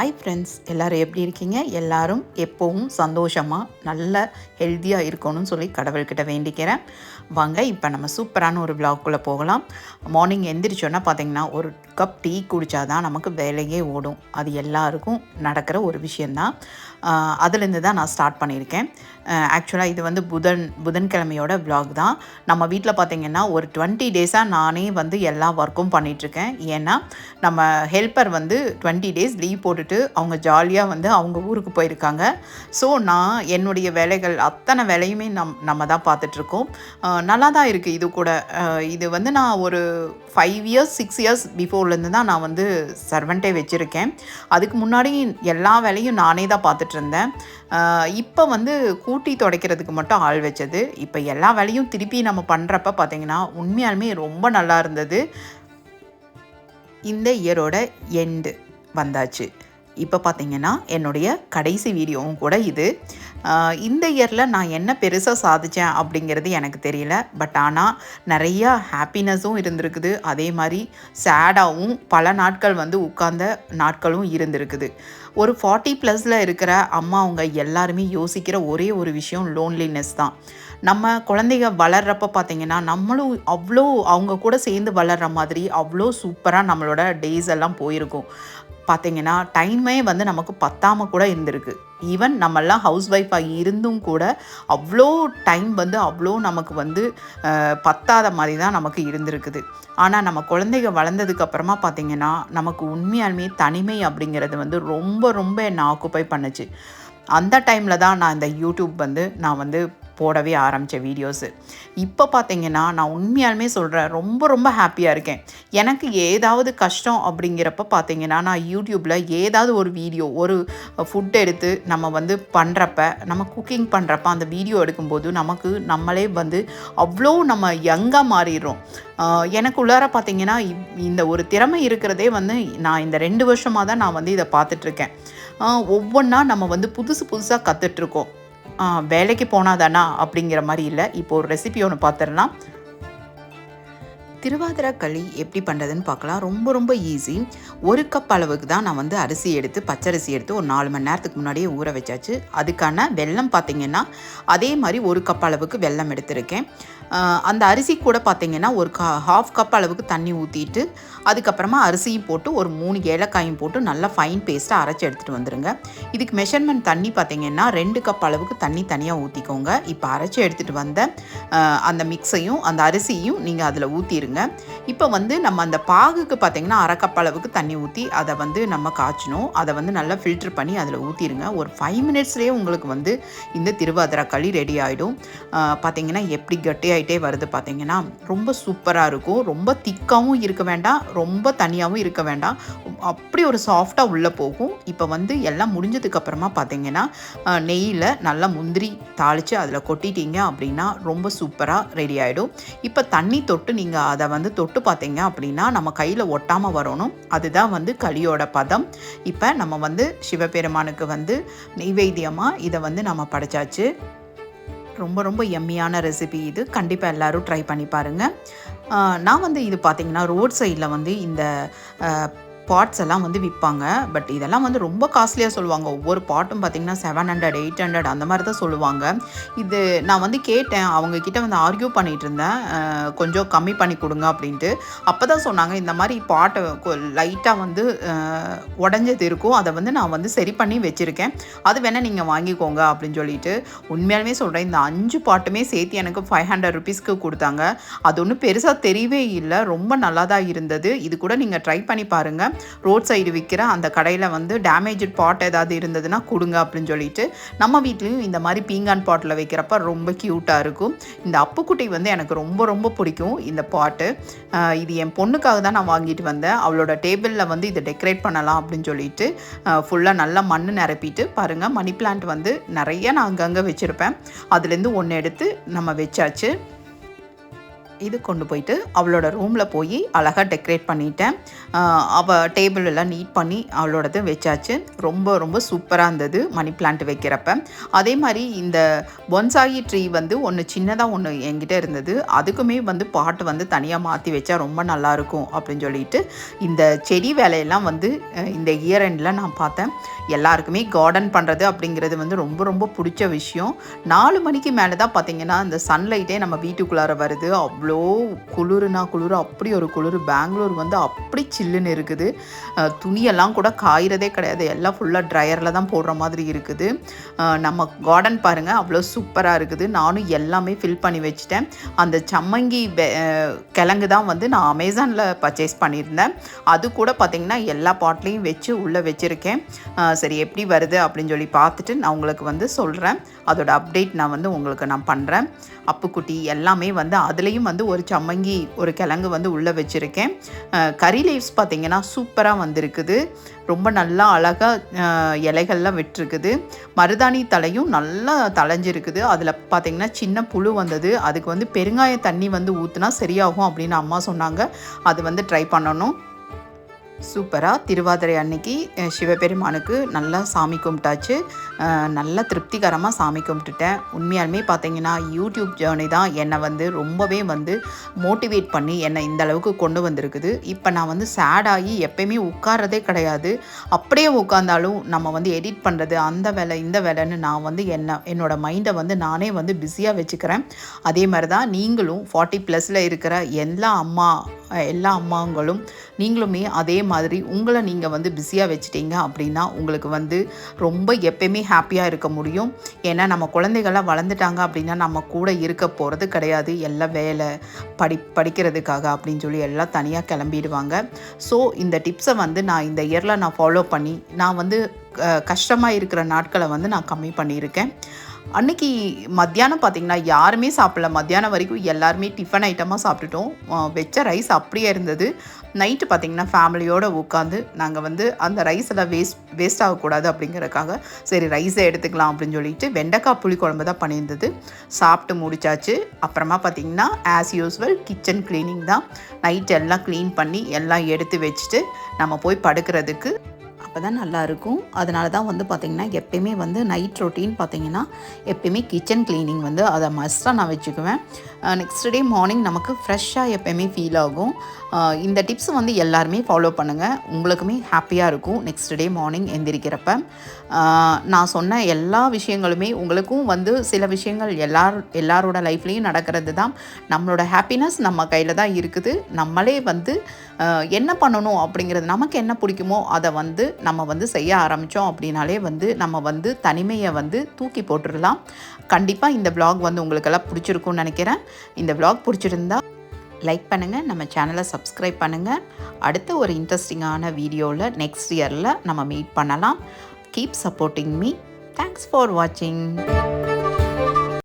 Hi friends எல்லோரும் எப்படி இருக்கீங்க? எல்லாரும் எப்போவும் சந்தோஷமாக நல்ல ஹெல்த்தியாக இருக்கணும்னு சொல்லி கடவுள்கிட்ட வேண்டிக்கிறேன். வாங்க இப்போ நம்ம சூப்பரான ஒரு பிளாக்குள்ளே போகலாம். மார்னிங் எந்திரிச்சோன்னா பார்த்தீங்கன்னா ஒரு கப் டீ குடித்தாதான் நமக்கு வேலையே ஓடும். அது எல்லாருக்கும் நடக்கிற ஒரு விஷயந்தான் அதுலேருந்து தான் நான் ஸ்டார்ட் பண்ணியிருக்கேன். ஆக்சுவலாக இது வந்து புதன் புதன்கிழமையோட விலாக் தான். நம்ம வீட்டில் பார்த்திங்கன்னா ஒரு டுவெண்ட்டி டேஸாக நானே வந்து எல்லா ஒர்க்கும் பண்ணிகிட்ருக்கேன் ஏன்னா நம்ம ஹெல்ப்பர் வந்து டுவெண்ட்டி டேஸ் லீவ் போட்டுட்டு அவங்க ஜாலியாக வந்து அவங்க ஊருக்கு போயிருக்காங்க. ஸோ நான் என்னுடைய வேலைகள் அத்தனை வேலையுமே நம் நம்ம தான் பார்த்துட்ருக்கோம் நல்லா தான் இருக்குது இது கூட. இது வந்து நான் ஒரு ஃபைவ் இயர்ஸ் சிக்ஸ் இயர்ஸ் பிஃபோர்லேருந்து தான் நான் வந்து சர்வெண்ட்டே வச்சுருக்கேன். அதுக்கு முன்னாடி எல்லா வேலையும் நானே தான் பார்த்துட்டு இருந்தேன் இப்போ வந்து கூட்டி துடைக்கிறதுக்கு மட்டும் ஆள் வச்சது. இப்போ எல்லா வேலையும் திருப்பி நம்ம பண்ணுறப்ப பார்த்திங்கன்னா உண்மையாலுமே ரொம்ப நல்லா இருந்தது. இந்த இயரோட எண்டு வந்தாச்சு. இப்போ பார்த்தீங்கன்னா என்னுடைய கடைசி வீடியோவும் கூட இது. இந்த இயரில் நான் என்ன பெருசாக சாதித்தேன் அப்படிங்கிறது எனக்கு தெரியல. பட் ஆனால் நிறையா ஹாப்பினஸும் இருந்திருக்குது. அதே மாதிரி சேடாகவும் பல நாட்கள் வந்து உட்கார்ந்த நாட்களும் இருந்திருக்குது. ஒரு ஃபார்ட்டி ப்ளஸில் இருக்கிற அம்மா அவங்க எல்லாருமே யோசிக்கிற ஒரே ஒரு விஷயம் லோன்லினஸ் தான். நம்ம குழந்தைங்க வளர்கிறப்ப பார்த்திங்கன்னா நம்மளும் அவ்வளோ அவங்க கூட சேர்ந்து வளர்கிற மாதிரி அவ்வளோ சூப்பராக நம்மளோட டேஸ் எல்லாம் போயிருக்கும். பார்த்திங்கன்னா டைமே வந்து நமக்கு பத்தாமல் கூட இருந்திருக்கு. ஈவன் நம்மெல்லாம் ஹவுஸ் ஒய்ஃபாக இருந்தும் கூட அவ்வளோ டைம் வந்து அவ்வளோ நமக்கு வந்து பத்தாத மாதிரி தான் நமக்கு இருந்திருக்குது. ஆனால் நம்ம குழந்தைங்க வளர்ந்ததுக்கப்புறமா பார்த்திங்கன்னா நமக்கு உண்மையாலுமே தனிமை அப்படிங்கிறது வந்து ரொம்ப ரொம்ப என்னை ஆக்குப்பை பண்ணுச்சு. அந்த டைமில் தான் நான் இந்த யூடியூப் வந்து நான் வந்து போடவே ஆரம்பித்த வீடியோஸு. இப்போ பார்த்தீங்கன்னா நான் உண்மையாலுமே சொல்கிறேன் ரொம்ப ரொம்ப ஹாப்பியாக இருக்கேன். எனக்கு ஏதாவது கஷ்டம் அப்படிங்கிறப்ப பார்த்தீங்கன்னா நான் யூடியூப்பில் ஏதாவது ஒரு வீடியோ ஒரு ஃபுட் எடுத்து நம்ம வந்து பண்ணுறப்ப நம்ம குக்கிங் பண்ணுறப்ப அந்த வீடியோ எடுக்கும்போது நமக்கு நம்மளே வந்து அவ்வளோ நம்ம யங்காக மாறிடுறோம். எனக்கு உள்ளார பார்த்தீங்கன்னா இந்த ஒரு திறமை இருக்கிறதே வந்து நான் இந்த ரெண்டு வருஷமாக தான் நான் வந்து இதை பார்த்துட்ருக்கேன் ஒவ்வொன்றா நம்ம வந்து புதுசு புதுசாக கற்றுட்ருக்கோம் வேலைக்கு போனாதானா அப்படிங்கிற மாதிரி இல்லை. இப்போ ஒரு ரெசிபி ஒன்று பார்த்துடலாம் திருவாதிரை களி எப்படி பண்ணுறதுன்னு பார்க்கலாம் ரொம்ப ரொம்ப ஈஸி ஒரு கப் அளவுக்கு தான் நான் வந்து அரிசி எடுத்து பச்சரிசி எடுத்து ஒரு நாலு மணி நேரத்துக்கு முன்னாடியே ஊற வச்சாச்சு. அதுக்கான வெல்லம் பார்த்திங்கன்னா அதே மாதிரி ஒரு கப் அளவுக்கு வெல்லம் எடுத்திருக்கேன். அந்த அரிசி கூட பார்த்திங்கன்னா ஒரு கா ஹாஃப் கப் அளவுக்கு தண்ணி ஊற்றிட்டு அதுக்கப்புறமா அரிசியும் போட்டு ஒரு மூணு ஏலக்காயும் போட்டு நல்லா ஃபைன் பேஸ்ட்டாக அரைச்சி எடுத்துகிட்டு வந்துடுங்க இதுக்கு மெஷர்மெண்ட் தண்ணி பார்த்திங்கன்னா ரெண்டு கப் அளவுக்கு தண்ணி தனியாக ஊற்றிக்கோங்க இப்போ அரைச்சி எடுத்துகிட்டு வந்த அந்த மிக்ஸையும் அந்த அரிசியும் நீங்கள் அதில் ஊற்றிடுங்க இப்போ வந்து நம்ம அந்த பாகுக்கு பார்த்திங்கன்னா அரை கப் அளவுக்கு தண்ணி ஊற்றி அதை வந்து நம்ம காய்ச்சணும் அதை வந்து நல்லா ஃபில்ட்ரு பண்ணி அதில் ஊற்றிடுங்க ஒரு ஃபைவ் மினிட்ஸ்லேயே உங்களுக்கு வந்து இந்த திருவாதிரை களி ரெடி ஆகிடும் பார்த்திங்கன்னா எப்படி கட்டியாக ஆகிட்டே வருது பார்த்தீங்கன்னா ரொம்ப சூப்பராக இருக்கும். ரொம்ப திக்காகவும் இருக்க வேண்டாம். ரொம்ப தனியாகவும் இருக்க வேண்டாம். அப்படி ஒரு சாஃப்டாக உள்ளே போகும். இப்போ வந்து எல்லாம் முடிஞ்சதுக்கப்புறமா பார்த்தீங்கன்னா நெய்யில் நல்லா முந்திரி தாளித்து அதில் கொட்டிட்டீங்க அப்படின்னா ரொம்ப சூப்பராக ரெடி ஆகிடும் இப்போ தண்ணி தொட்டு நீங்கள் அதை வந்து தொட்டு பார்த்தீங்க அப்படின்னா நம்ம கையில் ஒட்டாமல் வரணும். அதுதான் வந்து களியோட பதம். இப்போ நம்ம வந்து சிவபெருமானுக்கு வந்து நெய்வேத்தியமாக இதை வந்து நம்ம படைச்சாச்சு. ரொம்ப ரொம்ப எம்மியான ரெசிபி இது. கண்டிப்பாக எல்லோரும் ட்ரை பண்ணி பாருங்கள் நான் வந்து இது பார்த்திங்கன்னா ரோட் சைடில் வந்து இந்த பாட்ஸ் எல்லாம் வந்து விற்பாங்க. பட் இதெல்லாம் வந்து ரொம்ப காஸ்ட்லியாக சொல்லுவாங்க. ஒவ்வொரு பாட்டும் பார்த்திங்கன்னா செவன் ஹண்ட்ரட் எயிட் ஹண்ட்ரட் அந்த மாதிரி தான் சொல்லுவாங்க. இது நான் வந்து கேட்டேன். அவங்கக்கிட்ட வந்து ஆர்கியூ பண்ணிகிட்டு இருந்தேன். கொஞ்சம் கம்மி பண்ணி கொடுங்க அப்படின்ட்டு. அப்போ தான் சொன்னாங்க இந்த மாதிரி பாட்டை லைட்டாக வந்து உடஞ்சது இருக்கும். அதை வந்து நான் வந்து சரி பண்ணி வச்சுருக்கேன். அது வேணால் நீங்கள் வாங்கிக்கோங்க அப்படின்னு சொல்லிட்டு உண்மையாலுமே சொல்கிறேன் இந்த அஞ்சு பாட்டுமே சேர்த்து எனக்கு ஃபைவ் ஹண்ட்ரட் ருபீஸ்க்கு கொடுத்தாங்க. அது ஒன்றும் பெருசாக தெரியவே இல்லை. ரொம்ப நல்லா தான் இருந்தது. இது கூட நீங்கள் ட்ரை பண்ணி பாருங்கள் ரோட் சைடு விற்கிற அந்த கடையில் வந்து டேமேஜ் பாட் ஏதாவது இருந்ததுன்னா கொடுங்க அப்படின்னு சொல்லிட்டு நம்ம வீட்லேயும் இந்த மாதிரி பீங்கான் பாட்டில் வைக்கிறப்ப ரொம்ப க்யூட்டாக இருக்கும். இந்த அப்புக்குட்டி வந்து எனக்கு ரொம்ப ரொம்ப பிடிக்கும் இந்த பாட்டு. இது என் பொண்ணுக்காக தான் நான் வாங்கிட்டு வந்தேன். அவளோட டேபிளில் வந்து இதை டெக்கரேட் பண்ணலாம் அப்படின்னு சொல்லிட்டு ஃபுல்லாக நல்லா மண் நிரப்பிட்டு பாருங்கள் மணி பிளான்ட் வந்து நிறைய நான் அங்கங்கே வச்சுருப்பேன். அதுலேருந்து ஒன்று எடுத்து நம்ம வச்சாச்சு. இது கொண்டு போயிட்டு அவளோட ரூமில் போய் அழகாக டெக்கரேட் பண்ணிட்டேன். அவள் டேபிள் எல்லாம் நீட் பண்ணி அவளோடது வச்சாச்சு. ரொம்ப ரொம்ப சூப்பராக இருந்தது மணி பிளான்ட் வைக்கிறப்ப. அதே மாதிரி இந்த பொன்சாயி ட்ரீ வந்து ஒன்று சின்னதாக ஒன்று என்கிட்ட இருந்தது. அதுக்குமே வந்து பாட்டு வந்து தனியாக மாற்றி வச்சா ரொம்ப நல்லாயிருக்கும் அப்படின்னு சொல்லிட்டு இந்த செடி வேலையெல்லாம் வந்து இந்த இயர் எண்டில் நான் பார்த்தேன். எல்லாருக்குமே கார்டன் பண்ணுறது அப்படிங்கிறது வந்து ரொம்ப ரொம்ப பிடிச்ச விஷயம். நாலு மணிக்கு மேலே தான் பார்த்தீங்கன்னா இந்த சன்லைட்டே நம்ம வீட்டுக்குள்ளார வருது. அவ்வளோ குளிருனா குளிர் அப்படி ஒரு குளிர். பெங்களூர் வந்து அப்படி சில்லுன்னு இருக்குது. துணியெல்லாம் கூட காயிறதே கிடையாது. எல்லாம் ஃபுல்லாக ட்ரையரில் தான் போடுற மாதிரி இருக்குது. நம்ம கார்டன் பாருங்கள் அவ்வளோ சூப்பராக இருக்குது. நானும் எல்லாமே ஃபில் பண்ணி வச்சுட்டேன். அந்த சம்மங்கி வெ- கிழங்கு தான் வந்து நான் அமேசானில் பர்ச்சேஸ் பண்ணியிருந்தேன். அது கூட பார்த்திங்கன்னா எல்லா பாட்லேயும் வச்சு உள்ளே வச்சுருக்கேன். சரி எப்படி வருது அப்படின்னு சொல்லி பார்த்துட்டு நான் உங்களுக்கு வந்து சொல்கிறேன் அதோட அப்டேட் நான் வந்து உங்களுக்கு நான் பண்ணுறேன் அப்புக்குட்டி எல்லாமே வந்து அதுலேயும் வந்து ஒரு சம்மங்கி ஒரு கிழங்கு வந்து உள்ளே வச்சுருக்கேன். கறி லீவ்ஸ் பார்த்திங்கன்னா சூப்பராக வந்திருக்குது. ரொம்ப நல்லா அழகாக இலைகள்லாம் விட்டுருக்குது. மருதாணி தலையும் நல்லா தளைஞ்சிருக்குது அதில் பார்த்தீங்கன்னா சின்ன புழு வந்தது. அதுக்கு வந்து பெருங்காய தண்ணி வந்து ஊற்றுனா சரியாகும் அப்படின்னு அம்மா சொன்னாங்க. அது வந்து ட்ரை பண்ணணும். சூப்பராக திருவாதிரை அன்னைக்கு சிவபெருமானுக்கு நல்லா சாமி கும்பிட்டாச்சு. நல்லா திருப்திகரமாக சாமி கும்பிட்டுட்டேன். உண்மையாலுமே பார்த்தீங்கன்னா யூடியூப் ஜேர்னி தான் என்னை வந்து ரொம்பவே வந்து மோட்டிவேட் பண்ணி என்னை இந்த அளவுக்கு கொண்டு வந்திருக்குது. இப்போ நான் வந்து சேடாகி எப்பயுமே உட்கார்றதே கிடையாது. அப்படியே உட்காந்தாலும் நம்ம வந்து எடிட் பண்ணுறது அந்த வேலை இந்த வேலைன்னு நான் வந்து என்ன என்னோடய மைண்டை வந்து நானே வந்து பிஸியாக வச்சுக்கிறேன். அதே மாதிரி தான் நீங்களும் ஃபார்ட்டி ப்ளஸில் இருக்கிற எல்லா அம்மா எல்லா அம்மாங்களும் நீங்களுமே அதே மாதிரி உங்களை நீங்கள் வந்து பிஸியாக வச்சுட்டீங்க அப்படின்னா உங்களுக்கு வந்து ரொம்ப எப்பயுமே ஹாப்பியாக இருக்க முடியும். ஏன்னா நம்ம குழந்தைகள்லாம் வளர்ந்துட்டாங்க அப்படின்னா நம்ம கூட இருக்க போகிறது கிடையாது. எல்லாம் வேலை படி படிக்கிறதுக்காக அப்படின்னு சொல்லி எல்லாம் தனியாக கிளம்பிடுவாங்க. ஸோ இந்த டிப்ஸை வந்து நான் இந்த இயரில் நான் ஃபாலோ பண்ணி நான் வந்து கஷ்டமாக இருக்கிற நாட்களை வந்து நான் கம்மி பண்ணியிருக்கேன். அன்னைக்கு மத்தியானம் பார்த்தீங்கன்னா யாருமே சாப்பிடல. மத்தியானம் வரைக்கும் எல்லாருமே டிஃபன் ஐட்டமாக சாப்பிட்டுட்டோம். வச்ச ரைஸ் அப்படியே இருந்தது. நைட்டு பார்த்தீங்கன்னா ஃபேமிலியோடு உட்காந்து நாங்கள் வந்து அந்த ரைஸ் எல்லாம் வேஸ்ட் வேஸ்ட் ஆகக்கூடாது அப்படிங்கிறதுக்காக சரி ரைஸை எடுத்துக்கலாம் அப்படின்னு சொல்லிட்டு வெண்டைக்காய் புளிக்குழம்பு தான் பண்ணியிருந்தது. சாப்பிட்டு முடிச்சாச்சு. அப்புறமா பார்த்தீங்கன்னா ஆஸ் யூஸ்வல் கிச்சன் க்ளீனிங் தான். நைட் எல்லாம் க்ளீன் பண்ணி எல்லாம் எடுத்து வச்சுட்டு நம்ம போய் படுக்கிறதுக்கு அப்போ தான் நல்லாயிருக்கும். அதனால தான் வந்து பார்த்திங்கன்னா எப்பயுமே வந்து நைட் ரொட்டீன் பார்த்தீங்கன்னா எப்பயுமே கிச்சன் க்ளீனிங் வந்து அதை மஸ்ட்டாக நான் வச்சுக்குவேன். நெக்ஸ்ட் டே மார்னிங் நமக்கு ஃப்ரெஷ்ஷாக எப்பயுமே ஃபீல் ஆகும். இந்த டிப்ஸ் வந்து எல்லாருமே ஃபாலோ பண்ணுங்கள் உங்களுக்குமே ஹாப்பியாக இருக்கும் நெக்ஸ்ட் டே மார்னிங் எந்திரிக்கிறப்ப. நான் சொன்ன எல்லா விஷயங்களுமே உங்களுக்கும் வந்து சில விஷயங்கள் எல்லார் எல்லாரோட லைஃப்லேயும் நடக்கிறது தான். நம்மளோட ஹாப்பினஸ் நம்ம கையில் தான் இருக்குது. நம்மளே வந்து என்ன பண்ணணும் அப்படிங்கிறது நமக்கு என்ன பிடிக்குமோ அதை வந்து நம்ம வந்து செய்ய ஆரம்பித்தோம் அப்படின்னாலே வந்து நம்ம வந்து தனிமையை வந்து தூக்கி போட்டுடலாம். கண்டிப்பாக இந்த வ்ளாக் வந்து உங்களுக்கெல்லாம் பிடிச்சிருக்கும்னு நினைக்கிறேன். இந்த வ்ளாக் பிடிச்சிருந்தா லைக் பண்ணுங்கள் நம்ம சேனலை சப்ஸ்கிரைப் பண்ணுங்கள் அடுத்த ஒரு இன்ட்ரெஸ்டிங்கான வீடியோவில் நெக்ஸ்ட் இயரில் நம்ம மீட் பண்ணலாம். Keep supporting me thanks for வாட்சிங்